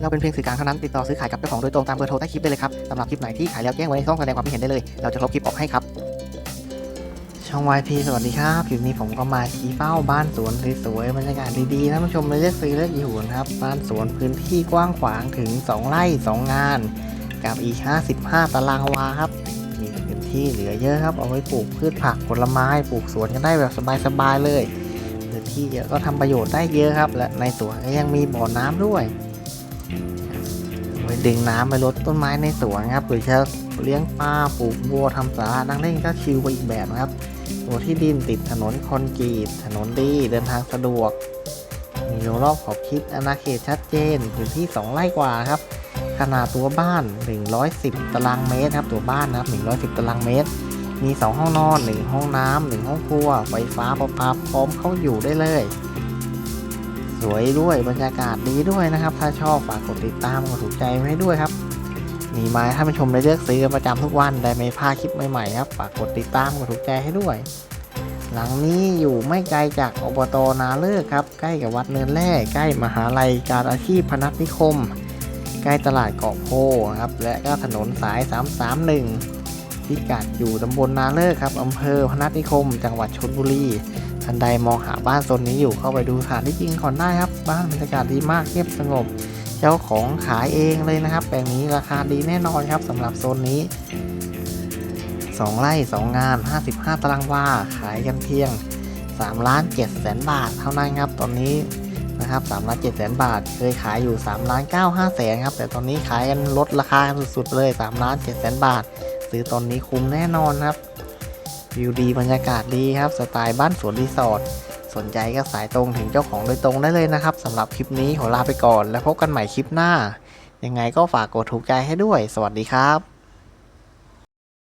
เราเป็นเพียงสื่อกลางเท่านั้นติดต่อซื้อขายกับเจ้าของโดยตรงตามเบอร์โทรใต้คลิปได้เลยครับสำหรับคลิปไหนที่ขายแล้วแจ้งไว้ในช่องแสดงความคิดเห็นได้เลย เราจะลบคลิปออกให้ครับช่อง YP สวัสดีครับคลิปนี้ผมก็มาชี้เป้าบ้านสวนสวยๆบรรยากาศดีๆท่านผู้ชมเลยเลือกซื้อเลือกอยู่นะครับบ้านสวนพื้นที่กว้างขวางถึง 2 ไร่ 2 งาน กับอีก 55 ตารางวาครับมีพื้นที่เหลือเยอะครับเอาไว้ปลูกพืชผักผลไม้ปลูกสวนกันได้แบบสบายๆเลยพื้นที่เยอะก็ทำประโยชน์ได้เยอะครับ และในสวนก็ยังมีบ่อน้ำด้วย ดึงน้ำไปลดต้นไม้ในสวนครับหรือจะเลี้ยงปลาปลูกวัวทำสารานั่งเล่นก็ชิลไปอีกแบบนะครับตัวที่ดินติดถนนคอนกรีตถนนดีเดินทางสะดวก มีรั้วรอบขอบชิดอาณาเขตชัดเจนพื้นที่ 2 ไร่กว่าครับ ขนาดตัวบ้าน 110 ตารางเมตรครับตัวบ้านนะครับ110 ตารางเมตร มี 2 ห้องนอน 1 ห้องน้ำ1ห้องครัวไฟฟ้าประปาพร้อมเข้าอยู่ได้เลย สวยด้วยบรรยากาศดีด้วยนะครับ ถ้าชอบฝากกดติดตามกดถูกใจไว้ให้ด้วยครับ มีไม้ท่านผู้ชมได้เลือกซื้อประจำทุกวันได้ไม่พลาดคลิปใหม่ๆครับฝากกดติดตามกดถูกใจให้ด้วย หลังนี้อยู่ไม่ไกลจากอบตนาเลิกครับ ใกล้กับวัดเนินแร่ใกล้มหาลัยการอาชีพพนัสนิคม ใกล้ตลาดเกาะโพครับ และก็ถนนสาย 331พิกัดอยู่ตำบลนาเลิกครับอำเภอพนัสนิคม จังหวัดชลบุรี ท่านใดมองหาบ้านโซนนี้อยู่เข้าไปดูสถานที่จริงก่อนได้ครับ บ้านบรรยากาศดีมากเงียบสงบ เจ้าของขายเองเลยนะครับ แปลงนี้ราคาดีแน่นอนครับสำหรับโซนนี้ 2 ไร่ 2 งาน 55 ตารางวาขายกันเพียง3ล้าน7แสนบาทเท่านั้นครับ ตอนนี้นะครับ3ล้าน7แสนบาท เคยขายอยู่3ล้าน9 5แสนครับ แต่ตอนนี้ขายกันลดราคาสุดๆเลย3ล้าน7แสนบาท ซื้อตอนนี้คุ้มแน่นอนครับ วิวดีบรรยากาศดีครับ สไตล์บ้านสวนรีสอร์ท สนใจก็สายตรงถึงเจ้าของโดยตรงได้เลยนะครับสำหรับคลิปนี้ขอลาไปก่อน แล้วพบกันใหม่คลิปหน้า ยังไงก็ฝากกดถูกใจให้ด้วย สวัสดีครับ